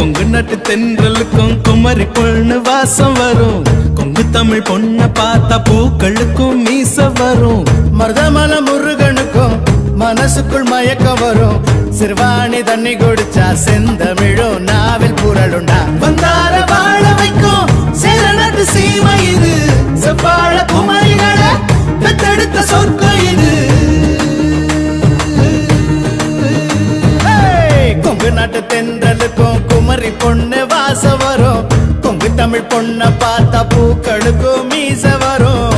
கொங்கு நட்டு தென்றலுக்கும் குமரி பொண்ணு வாசம் வரும். கொங்கு தமிழ் பொண்ண பார்த்தா பூக்களுக்கும் மீச வரும். மருதமல முருகனுக்கும் மனசுக்குள் மயக்கம் வரும். சிறுவாணி தண்ணி குடிச்சா செந்தமிழும் நாவில் புரளுண்டா வந்தார வாழ வைக்கும் சேரநாட்டு சீமை இது. செவ்வாழ குமரிகளை பெத்தெடுத்த சொர்க்கம் இது. தமிழ் பொண்ண பார்த்தா பூக்களுக்கும் மீச வரும்.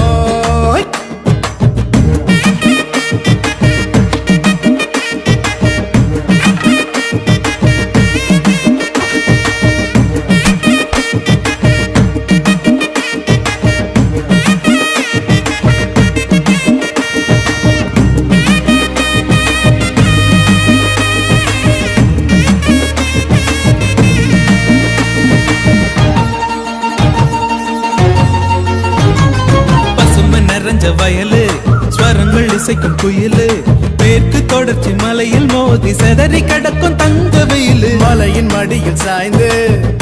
அசைக்கும் குயிலு. மேற்கு தொடர்ச்சி மலையில் மோதி செதறி கிடக்கும் தங்க வெயிலு. மலையின் மடியில் சாய்ந்து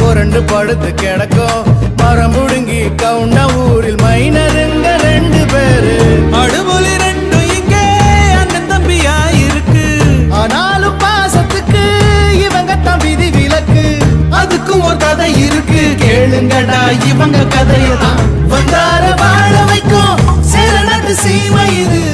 புரண்டு படுத்து கிடக்கும். மரம் முடுங்கி கவுண்ட ஊரில் மைனருங்க ரெண்டு பேரு. அடுமொழி ரெண்டும் இங்கே அண்ணன் தம்பியா இருக்கு ஆனாலும் பாசத்துக்கு இவங்க தான் விதி விலக்கு அதுக்கும் ஒரு கதை இருக்கு. கேளுங்கடா இவங்க கதையதான். வந்தார வாழ வைக்கும். சேரநாட்டு சீமை இது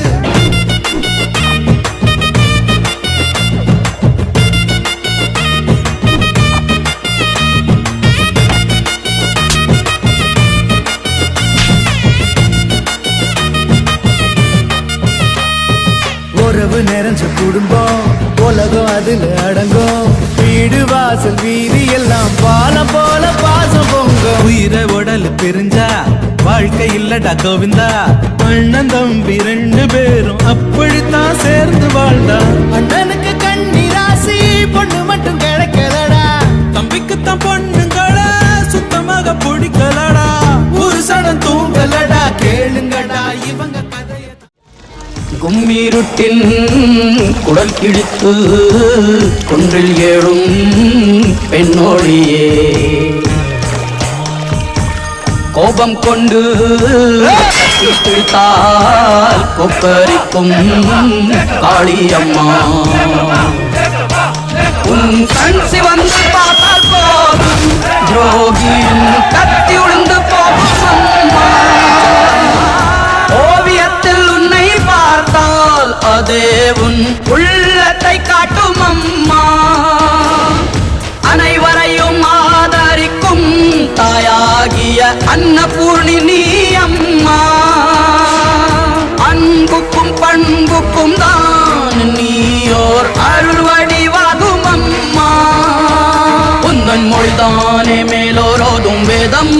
வாசல் வீதி எல்லாம் பாலம் போல பாசம் பொங்க. உயிரை உடல் பிரிஞ்சா வாழ்க்கை இல்லடா கோவிந்தா. அண்ணன் தம்பி ரெண்டு பேரும் அப்படித்தான் சேர்ந்து வாழ்ந்தா. அண்ணனுக்கு கண்ணி ராசி பொண்ணு மட்டும் கிடைக்கலடா. தம்பிக்கு தான் பொண்ணுங்கள சுத்தமாக பிடிக்கலடா. ஒரு சனம் தூங்கலடா கேளுங்கடா. கும்மிருட்டின் குடல் கிழித்து குன்றில் ஏழும் பெண்ணோடியே. கோபம் கொண்டு கத்தி பிடித்தால் கொப்பரிக்கும் காளியம்மா. உன் கண் சிவந்து பார்த்தால் போதும். துரோகியும் கத்தியுள்ள பார்த்தால் அதே உன் உள்ளத்தை காட்டும் அம்மா. அனைவரையும் ஆதரிக்கும் தாயாகிய அன்னபூர்ணி நீ அம்மா. அன்புக்கும் பண்புக்கும் தான் நீயோர் அருள் வடிவாகும் அம்மா. உந்தன் மொழிதானே மேலோரோதும் வேதம்.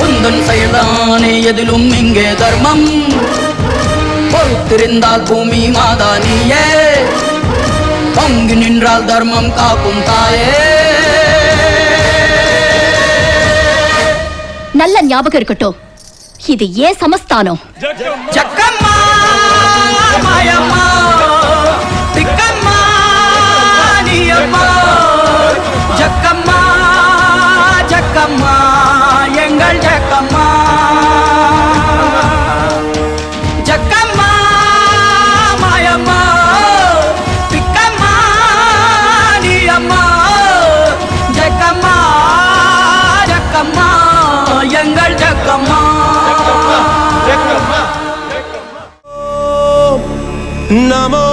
உந்தன் செயல்தானே எதிலும் இங்கே தர்மம். பொறுத்திருந்தால் பூமி மாதா நீயே பங்கு நின்றால் தர்மம் காக்கும் தாயே. நல்ல ஞாபகம் இருக்கட்டும். இது ஏன் சமஸ்தானம்? ஜக்கம்மா மாயம்மா திக்கம்மா நீயம்மா. ஜக்கம்மா ஜக்கம்மா. జక్కమ్మ జక్కమ్మ జక్కమ్మ నమో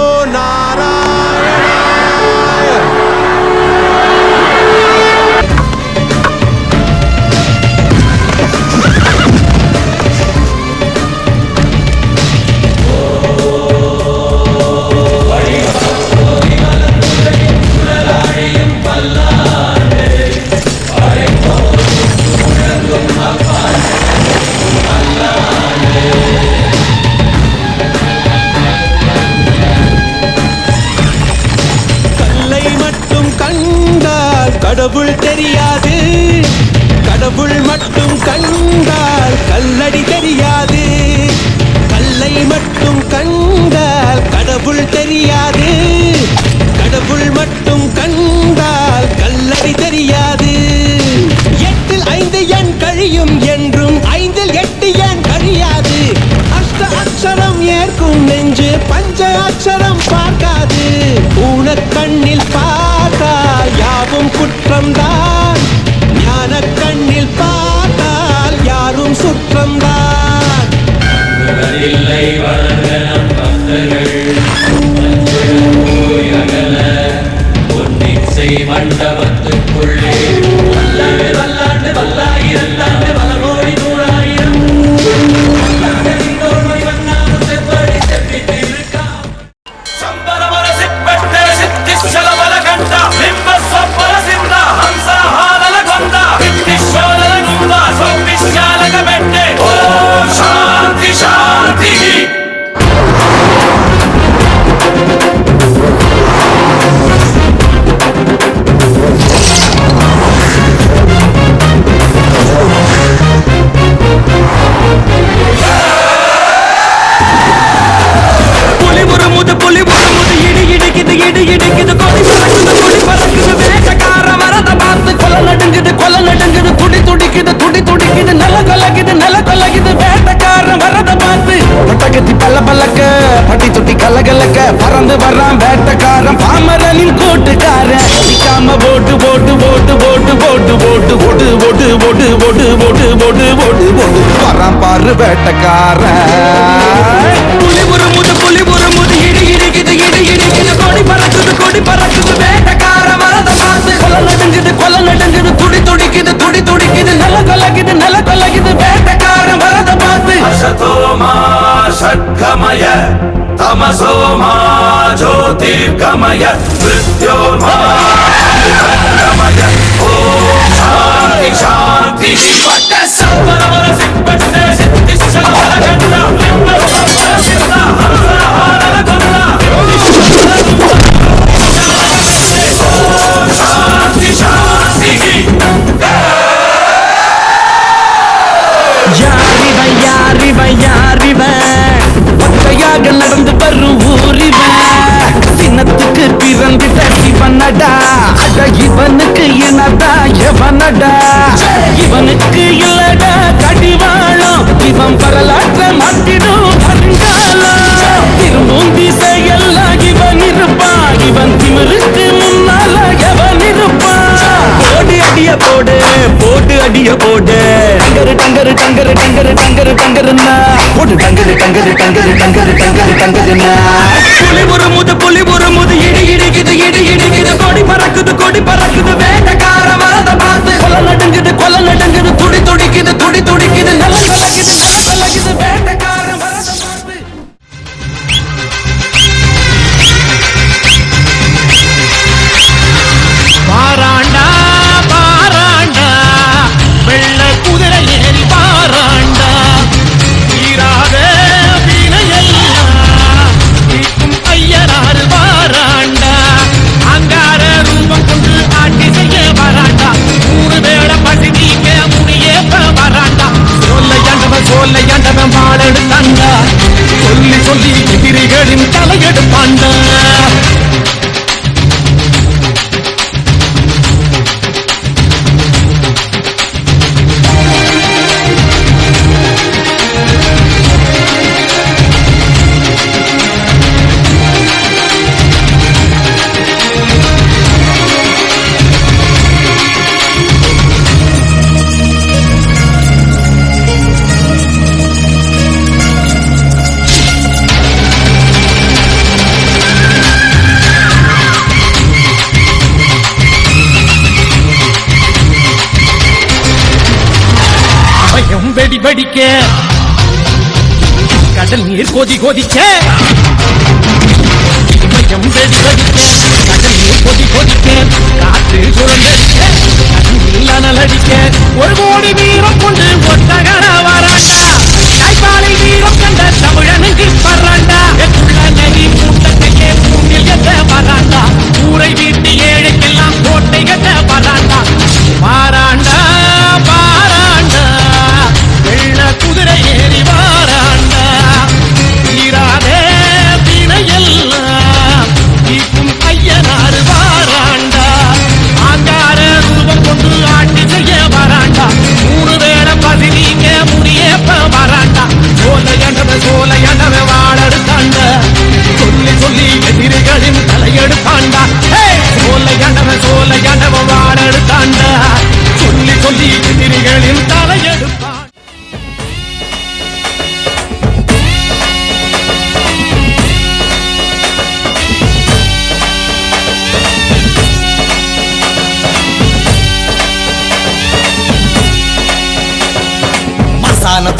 அழியும் என்றும் ஐந்தில் எட்டு ஏன் கழியாது அஷ்ட அக்ஷரம் ஏற்கும் நெஞ்சு பஞ்ச அக்ஷரம் பார்க்காது. உன கண்ணில் பார்த்தா யாவும் குற்றம்தான் ஓட்டுக்காரன் நிக்காம போட்டு போட்டு போட்டு போட்டு போட்டு போட்டு போட்டு போட்டு போட்டு போட்டு போட்டு போட்டு போட்டு போட்டு வரான் பாரு வேட்டக்காரன் దీర్ఘమయ మృత్యోర్మయ ఓం శాంతి శాంతి காலம் வரலாற்றை மாற்றிடும் வருங்காலம் திரும்பும் திசையெல்லாம் இவன் இருப்பான். இவன் திமிருக்கு முன்னால எவன் இருப்பான். போடு அடிய போடு போட்டு அடிய போடு. டங்கரு டங்கரு டங்கரு டங்கரு டங்கரு டங்கருன்னா போடு டங்கரு டங்கரு டங்கரு டங்கரு டங்கரு டங்கருன்னா புலி ஒரு முத புலி அடிக்க. கடல் நீர் கொதி கொதிக்க. மையம் வெடி கொதிக்க கடல் நீர் கொதி கொதிக்க. காற்று சுரந்தடிக்க கடலில் அனல் அடிக்க. ஒரு கோடி வீரம் கொண்டு ஒத்தகர வராங்க. கைப்பாலை வீரம் கண்ட தமிழனுக்கு பர்ற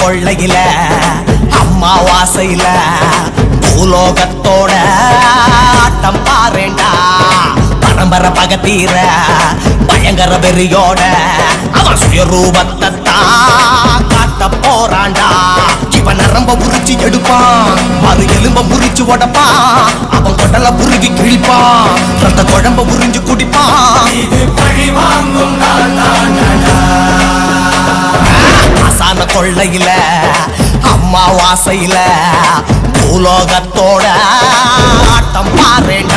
கொள்ளையில அம்மா வாசையில பூலோகத்தோட ஆட்டம் பாருண்டா. பரம்பர பகத்தீர பயங்கர வெறியோட அவன் சுயரூபத்தை தான் காட்ட போறாண்டா இவன் நரம்ப புரிச்சு எடுப்பான் மறு எலும்ப புரிச்சு உடப்பான் அவன் கொடல புருகி கிழிப்பான் ரத்த குழம்ப புரிஞ்சு குடிப்பான். அழகான கொள்ளையில அம்மா வாசையில பூலோகத்தோட ஆட்டம் பாருங்க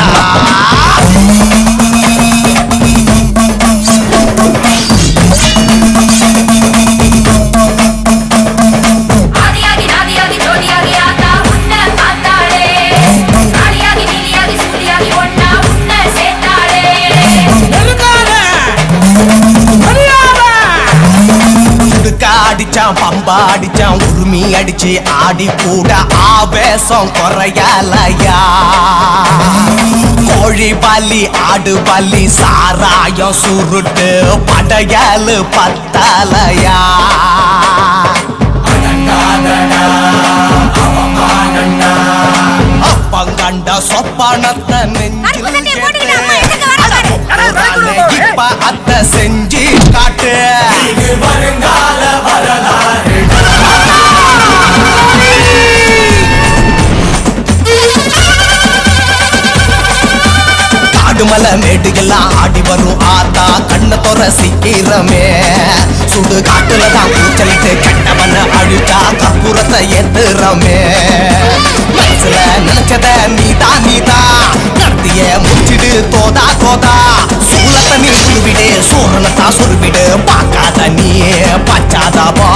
அடிச்சான் உரிமை அடிச்சு ஆடி கூட ஆவேசம் குறையலையா? கோழி பல்லி ஆடு பல்லி சாராயம் சுருட்டு படையலு பத்தலையா? அப்பங்கண்ட சொப்பனத்தை நெஞ்சில் இப்ப அத்த செஞ்சு காட்டு. வருங்கால காடுமலை மேடுகள்லாம் ஆடி வரும் ஆத்தா கண்ண தொற சீக்கிரமே. சுடு காட்டுல தான் கூச்சலிட்டு கெட்டவன அழிச்சா கற்பூரத்தை ஏத்துறமே. மனசுல நினைச்சத நீதா நீதா நடத்திய முடிச்சிடு தோதா தோதா. சூலத்தை நீ சுருவிடு சூரணத்தா சுருவிடு பார்க்காத நீ பச்சாதாபா